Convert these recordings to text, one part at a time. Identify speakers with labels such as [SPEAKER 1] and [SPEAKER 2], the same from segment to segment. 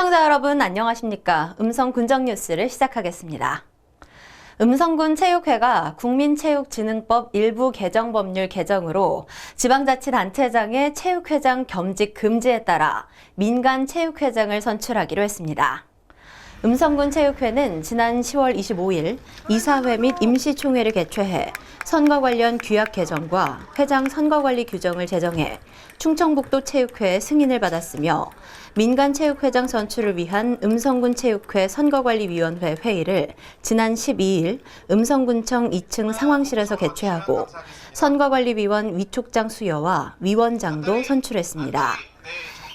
[SPEAKER 1] 시청자 여러분 안녕하십니까? 음성 군정 뉴스를 시작하겠습니다. 음성군 체육회가 국민체육진흥법 일부 개정 법률 개정으로 지방자치단체장의 체육회장 겸직 금지에 따라 민간 체육회장을 선출하기로 했습니다. 음성군 체육회는 지난 10월 25일 이사회 및 임시총회를 개최해 선거 관련 규약 개정과 회장 선거 관리 규정을 제정해 충청북도 체육회 승인을 받았으며 민간 체육회장 선출을 위한 음성군 체육회 선거관리위원회 회의를 지난 12일 음성군청 2층 상황실에서 개최하고 선거관리위원 위촉장 수여와 위원장도 선출했습니다.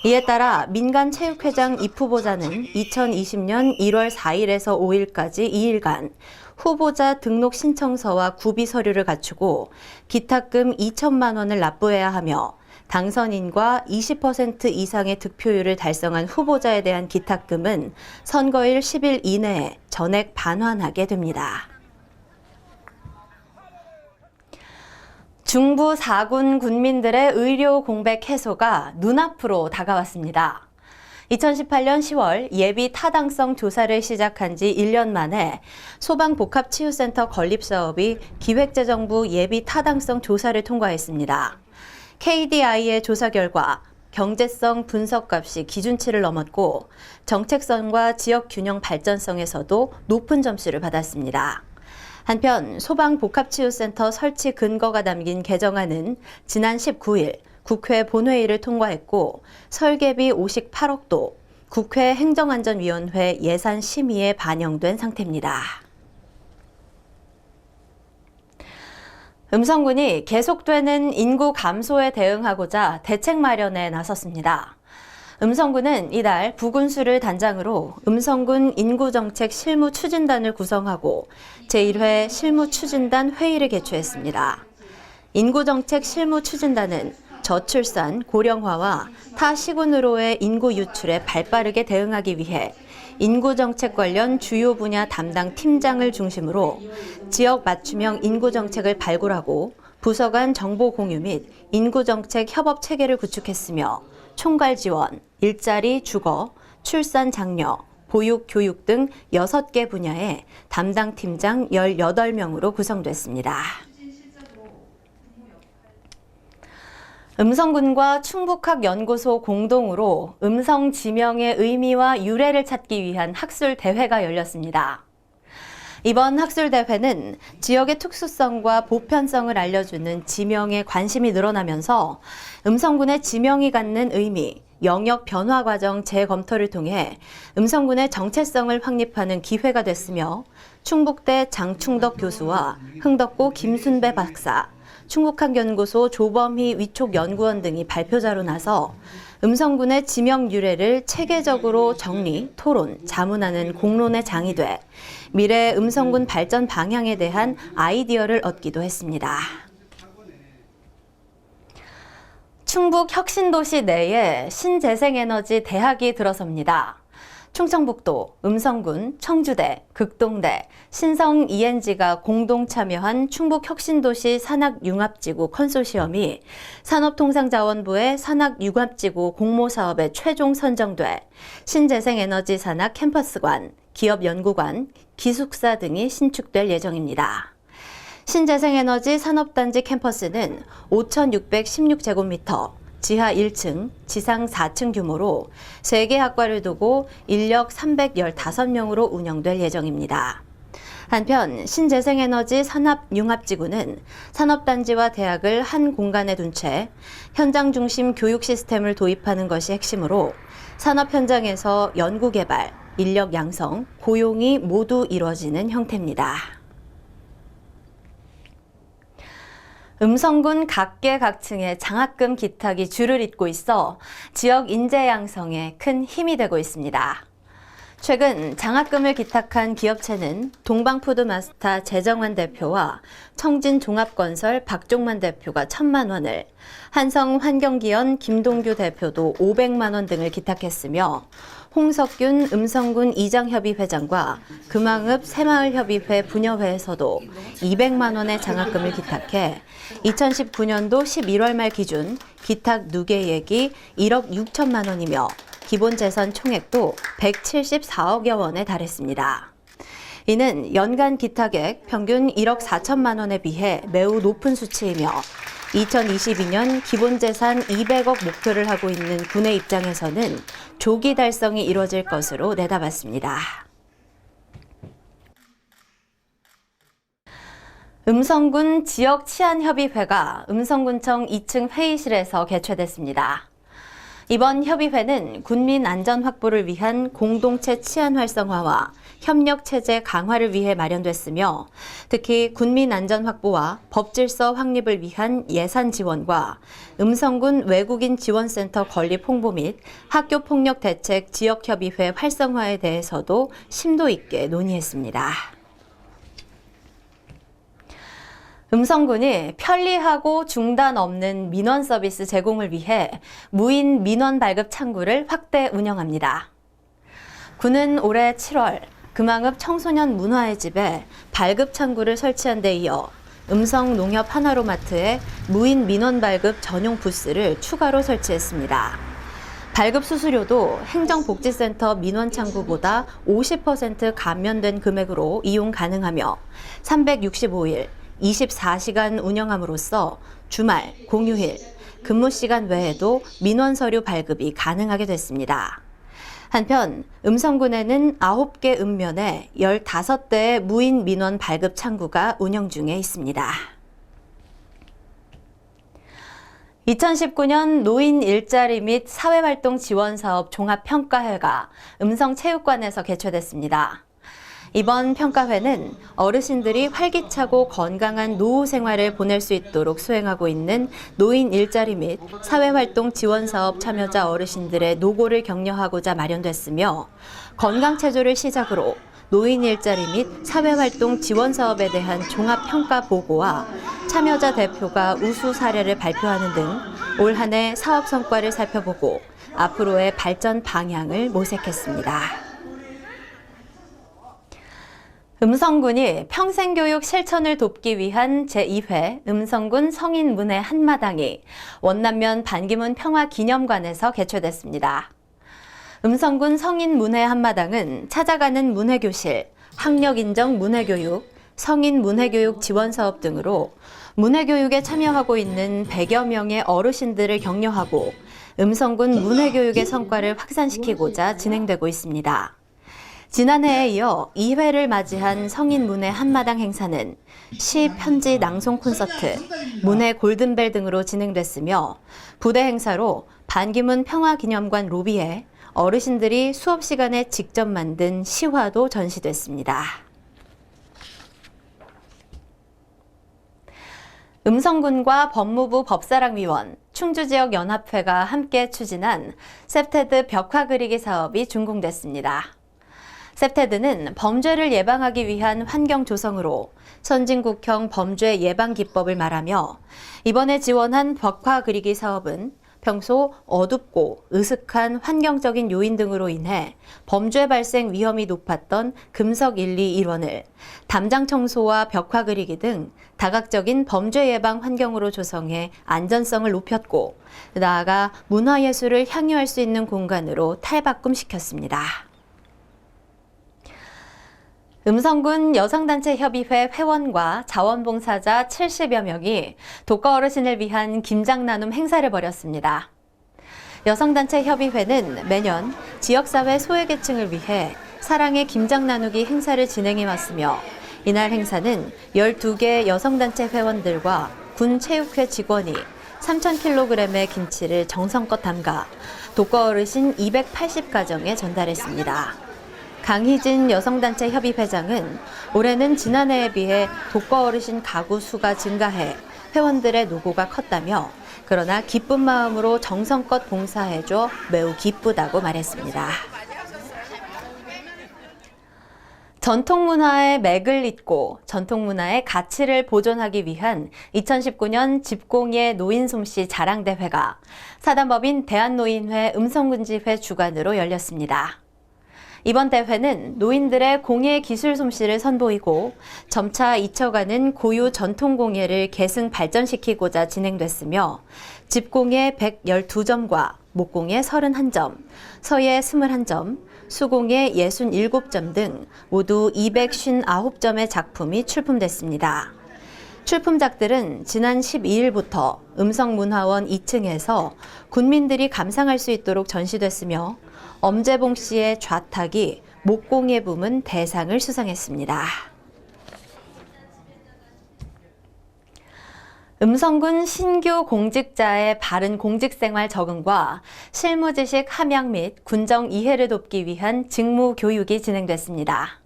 [SPEAKER 1] 이에 따라 민간 체육회장 입 후보자는 2020년 1월 4일에서 5일까지 2일간 후보자 등록 신청서와 구비 서류를 갖추고 기탁금 2천만 원을 납부해야 하며 당선인과 20% 이상의 득표율을 달성한 후보자에 대한 기탁금은 선거일 10일 이내에 전액 반환하게 됩니다. 중부 4군 군민들의 의료 공백 해소가 눈앞으로 다가왔습니다. 2018년 10월 예비 타당성 조사를 시작한 지 1년 만에 소방복합치유센터 건립 사업이 기획재정부 예비 타당성 조사를 통과했습니다. KDI의 조사 결과 경제성 분석값이 기준치를 넘었고 정책성과 지역 균형 발전성에서도 높은 점수를 받았습니다. 한편 소방복합치유센터 설치 근거가 담긴 개정안은 지난 19일 국회 본회의를 통과했고 설계비 58억도 국회 행정안전위원회 예산 심의에 반영된 상태입니다. 음성군이 계속되는 인구 감소에 대응하고자 대책 마련에 나섰습니다. 음성군은 이달 부군수를 단장으로 음성군 인구정책 실무 추진단을 구성하고 제1회 실무 추진단 회의를 개최했습니다. 인구정책 실무 추진단은 저출산, 고령화와 타 시군으로의 인구 유출에 발빠르게 대응하기 위해 인구정책 관련 주요 분야 담당 팀장을 중심으로 지역 맞춤형 인구정책을 발굴하고 부서 간 정보 공유 및 인구정책 협업 체계를 구축했으며 총괄 지원, 일자리, 주거, 출산, 장려, 보육, 교육 등 6개 분야의 담당 팀장 18명으로 구성됐습니다. 음성군과 충북학연구소 공동으로 음성 지명의 의미와 유래를 찾기 위한 학술 대회가 열렸습니다. 이번 학술 대회는 지역의 특수성과 보편성을 알려주는 지명에 관심이 늘어나면서 음성군의 지명이 갖는 의미, 영역 변화 과정 재검토를 통해 음성군의 정체성을 확립하는 기회가 됐으며 충북대 장충덕 교수와 흥덕고 김순배 박사, 충북학연구소 조범희 위촉연구원 등이 발표자로 나서 음성군의 지명 유래를 체계적으로 정리, 토론, 자문하는 공론의 장이 돼 미래 음성군 발전 방향에 대한 아이디어를 얻기도 했습니다. 충북 혁신도시 내에 신재생에너지 대학이 들어섭니다. 충청북도, 음성군, 청주대, 극동대, 신성 ENG가 공동 참여한 충북 혁신도시 산학융합지구 컨소시엄이 산업통상자원부의 산학융합지구 공모사업에 최종 선정돼 신재생에너지 산학 캠퍼스관, 기업연구관, 기숙사 등이 신축될 예정입니다. 신재생에너지 산업단지 캠퍼스는 5,616제곱미터, 지하 1층, 지상 4층 규모로 3개 학과를 두고 인력 315명으로 운영될 예정입니다. 한편 신재생에너지 산업융합지구는 산업단지와 대학을 한 공간에 둔 채 현장 중심 교육 시스템을 도입하는 것이 핵심으로 산업 현장에서 연구 개발, 인력 양성, 고용이 모두 이루어지는 형태입니다. 음성군 각계각층의 장학금 기탁이 줄을 잇고 있어 지역 인재 양성에 큰 힘이 되고 있습니다. 최근 장학금을 기탁한 기업체는 동방푸드마스터 재정환 대표와 청진종합건설 박종만 대표가 천만 원을, 한성환경기원 김동규 대표도 500만 원 등을 기탁했으며 홍석균 음성군 이장협의 회장과 금왕읍 새마을협의회 부녀회에서도 200만 원의 장학금을 기탁해 2019년도 11월 말 기준 기탁 누계액이 1억 6천만 원이며 기본 재산 총액도 174억여 원에 달했습니다. 이는 연간 기타객 평균 1억 4천만 원에 비해 매우 높은 수치이며 2022년 기본재산 200억 목표를 하고 있는 군의 입장에서는 조기 달성이 이뤄질 것으로 내다봤습니다. 음성군 지역 치안협의회가 음성군청 2층 회의실에서 개최됐습니다. 이번 협의회는 군민 안전 확보를 위한 공동체 치안 활성화와 협력 체제 강화를 위해 마련됐으며 특히 군민 안전 확보와 법질서 확립을 위한 예산 지원과 음성군 외국인 지원센터 건립 홍보 및 학교 폭력 대책 지역 협의회 활성화에 대해서도 심도 있게 논의했습니다. 음성군이 편리하고 중단 없는 민원 서비스 제공을 위해 무인 민원 발급 창구를 확대 운영합니다. 군은 올해 7월 금왕읍 청소년 문화의 집에 발급 창구를 설치한 데 이어 음성 농협 하나로마트에 무인 민원 발급 전용 부스를 추가로 설치했습니다. 발급 수수료도 행정복지센터 민원 창구보다 50% 감면된 금액으로 이용 가능하며 365일 24시간 운영함으로써 주말, 공휴일, 근무 시간 외에도 민원 서류 발급이 가능하게 됐습니다. 한편 음성군에는 9개 읍면에 15대의 무인 민원 발급 창구가 운영 중에 있습니다. 2019년 노인 일자리 및 사회활동 지원 사업 종합평가회가 음성체육관에서 개최됐습니다. 이번 평가회는 어르신들이 활기차고 건강한 노후 생활을 보낼 수 있도록 수행하고 있는 노인 일자리 및 사회활동 지원 사업 참여자 어르신들의 노고를 격려하고자 마련됐으며 건강체조를 시작으로 노인 일자리 및 사회활동 지원 사업에 대한 종합평가 보고와 참여자 대표가 우수 사례를 발표하는 등 올 한 해 사업 성과를 살펴보고 앞으로의 발전 방향을 모색했습니다. 음성군이 평생교육 실천을 돕기 위한 제2회 음성군 성인문예 한마당이 원남면 반기문 평화기념관에서 개최됐습니다. 음성군 성인문예 한마당은 찾아가는 문예교실, 학력인정 문예교육, 성인 문예교육 지원 사업 등으로 문예교육에 참여하고 있는 100여 명의 어르신들을 격려하고 음성군 문예교육의 성과를 확산시키고자 진행되고 있습니다. 지난해에 이어 2회를 맞이한 성인 문예 한마당 행사는 시 편지 낭송 콘서트, 문예 골든벨 등으로 진행됐으며 부대 행사로 반기문 평화기념관 로비에 어르신들이 수업 시간에 직접 만든 시화도 전시됐습니다. 음성군과 법무부 법사랑위원, 충주지역연합회가 함께 추진한 셉테드 벽화 그리기 사업이 준공됐습니다. 셉테드는 범죄를 예방하기 위한 환경 조성으로 선진국형 범죄 예방 기법을 말하며 이번에 지원한 벽화 그리기 사업은 평소 어둡고 으슥한 환경적인 요인 등으로 인해 범죄 발생 위험이 높았던 금석 1, 2 1원을 담장 청소와 벽화 그리기 등 다각적인 범죄 예방 환경으로 조성해 안전성을 높였고 나아가 문화예술을 향유할 수 있는 공간으로 탈바꿈시켰습니다. 음성군 여성단체 협의회 회원과 자원봉사자 70여 명이 독거 어르신을 위한 김장 나눔 행사를 벌였습니다. 여성단체 협의회는 매년 지역사회 소외계층을 위해 사랑의 김장 나누기 행사를 진행해 왔으며 이날 행사는 12개 여성단체 회원들과 군 체육회 직원이 3,000kg의 김치를 정성껏 담가 독거 어르신 280가정에 전달했습니다. 강희진 여성단체 협의회장은 올해는 지난해에 비해 독거 어르신 가구 수가 증가해 회원들의 노고가 컸다며 그러나 기쁜 마음으로 정성껏 봉사해줘 매우 기쁘다고 말했습니다. 전통 문화의 맥을 잇고 전통 문화의 가치를 보존하기 위한 2019년 집공예 노인 솜씨 자랑대회가 사단법인 대한노인회 음성군지회 주관으로 열렸습니다. 이번 대회는 노인들의 공예 기술 솜씨를 선보이고 점차 잊혀가는 고유 전통 공예를 계승 발전시키고자 진행됐으며 집공예 112점과 목공예 31점, 서예 21점, 수공예 67점 등 모두 259점의 작품이 출품됐습니다. 출품작들은 지난 12일부터 음성문화원 2층에서 군민들이 감상할 수 있도록 전시됐으며 엄재봉 씨의 좌탁이 목공예 부문 대상을 수상했습니다. 음성군 신규 공직자의 바른 공직생활 적응과 실무지식 함양 및 군정 이해를 돕기 위한 직무 교육이 진행됐습니다.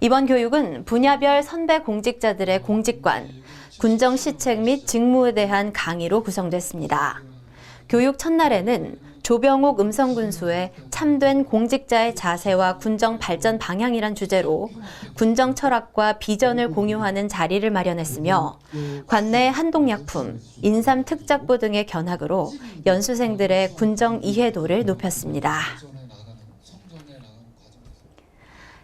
[SPEAKER 1] 이번 교육은 분야별 선배 공직자들의 공직관, 군정 시책 및 직무에 대한 강의로 구성됐습니다. 교육 첫날에는 조병옥 음성군수의 참된 공직자의 자세와 군정 발전 방향이란 주제로 군정 철학과 비전을 공유하는 자리를 마련했으며 관내 한독약품, 인삼 특작부 등의 견학으로 연수생들의 군정 이해도를 높였습니다.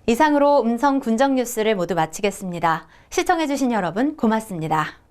[SPEAKER 1] 이상으로 음성 군정 뉴스를 모두 마치겠습니다. 시청해주신 여러분 고맙습니다.